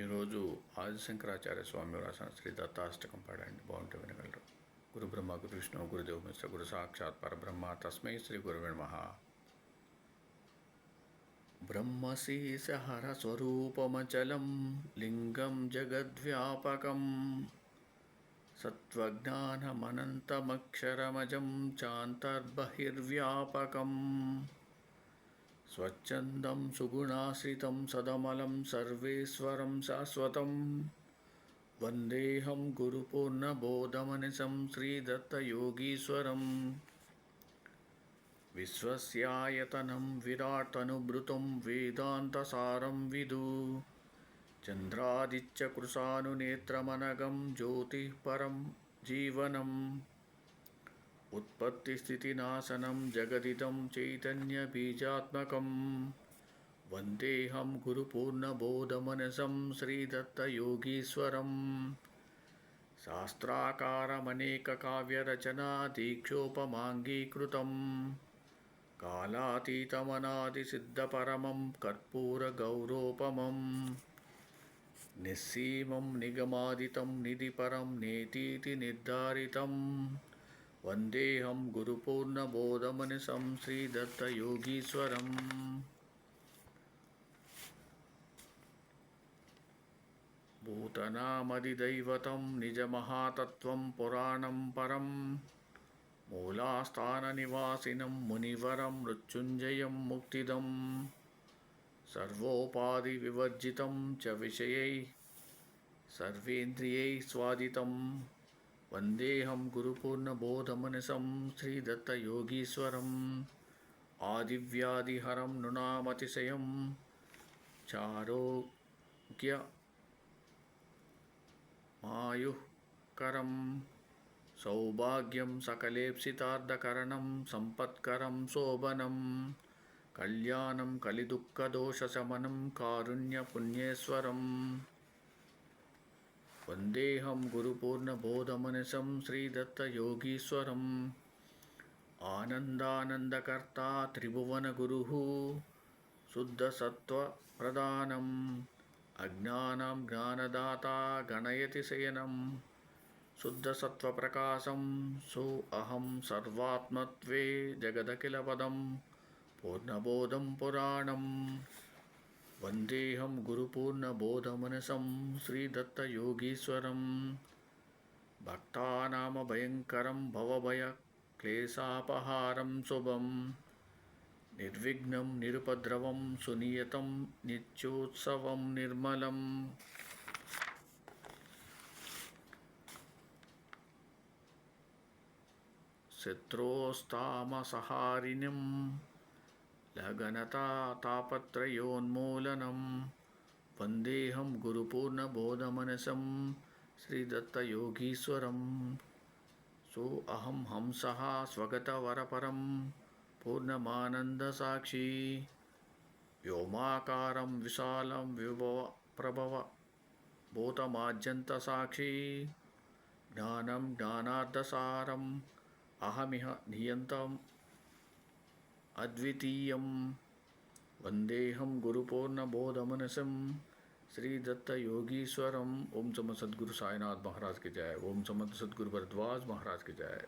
ఈరోజు ఆదిశంకరాచార్య స్వామి రాసిన శ్రీ దత్తాష్టకం పాడండి. బాగుంటే వినగలరు. గురు బ్రహ్మ గురు విష్ణు గురుదేవ మిశ్ర గురు సాక్షాత్ పరబ్రహ్మ తస్మై శ్రీ గురువే నమః. బ్రహ్మశీసహర స్వరూపమచలం లింగం జగద్వ్యాపకం. సత్వజ్ఞానమనంతమక్షరమజం చాంతర్బహిర్వ్యాపకం. స్వచ్ఛందం సుగుణాశ్రితం సదమలం సర్వేశ్వరం శాశ్వతం. వందేహం గురుపూర్ణబోధమనిశం శ్రీదత్తయోగీశ్వరం. విశ్వస్యాయతనం విరాటనుభృతం వేదాంతసారం విదు. చంద్రాదిత్యకృశానునేత్రమనగం జ్యోతిఃపరం జీవనం. उत्पत्तिस्थितिनाशनं जगदिदं चैतन्यबीजात्मकं वन्देऽहं गुरुपूर्णबोधमनसं श्रीदत्तयोगीश्वरम् शास्त्राकारमनेककाव्यरचना दीक्षोपमाङ्गीकृतं कालातीतमनादिसिद्धपरमं कर्पूरगौरोपमम् निस्सीमं निगमादितं निधिपरं नेतीति निर्धारितम् వందేహం గురుపూర్ణబోధమనిసం శ్రీదత్తయోగీశ్వరం భూతనామదిదైవతం నిజమహాతత్వం పురాణం పరం మూలాస్థాననివాసినం మునివరం మృత్యుంజయం ముక్తిదం సర్వోపాధివివర్జితం చ విషయై సర్వేంద్రియై స్వాదితం వందేహం గురుపూర్ణబోధమనసం శ్రీదత్తయోగీశ్వరం ఆదివ్యాధిహరం నృణామతిశయం చారోగ్య మాయుఃకరం సౌభాగ్యం సకలేప్సితార్థకరణం సంపత్కరం శోభనం కళ్యాణం కలిదుఃఖదోషశమనం కారుణ్యపుణ్యేశ్వరం వందేహం గురుపూర్ణబోధమనసం శ్రీదత్తయోగీశ్వరం ఆనందానందకర్త త్రిభువనగురుः శుద్ధసత్వప్రదానం అజ్ఞానం జ్ఞానదాత గణయతి శయనం శుద్ధసత్వప్రకాశం సో అహం సర్వాత్మత్వే జగదఖిలపదం పూర్ణబోధం పురాణం వందేహం గురుపూర్ణబోధమనసం శ్రీదత్తయోగీశ్వరం భక్తానామభయంకరం భవభయక్లేశాపహారం శుభం నిర్విఘ్నం నిరుపద్రవం సునియతం నిత్యోత్సవం నిర్మలం శత్రోస్తామసహారిణం లగనతా తాపత్రయోన్మూలనం వందేహం గురుపూర్ణబోధమనసం శ్రీదత్తయోగీశ్వరం సోఅహం హంస స్వగతవరపరం పూర్ణమానందసాక్షి వ్యోమాకారం విశాలం విభవ ప్రభవ భూతమాద్యంతసాక్షి జ్ఞానం జ్ఞానార్థసారం అహమిహ నియంతం अद्वितीयं वन्देऽहं गुरुपूर्णबोधमनसं श्रीदत्तयोगीश्वरम। ओम समत सदगुरु साईनाथ महाराज की जय। ओम समत सदगुरु भरद्वाज महाराज की जय।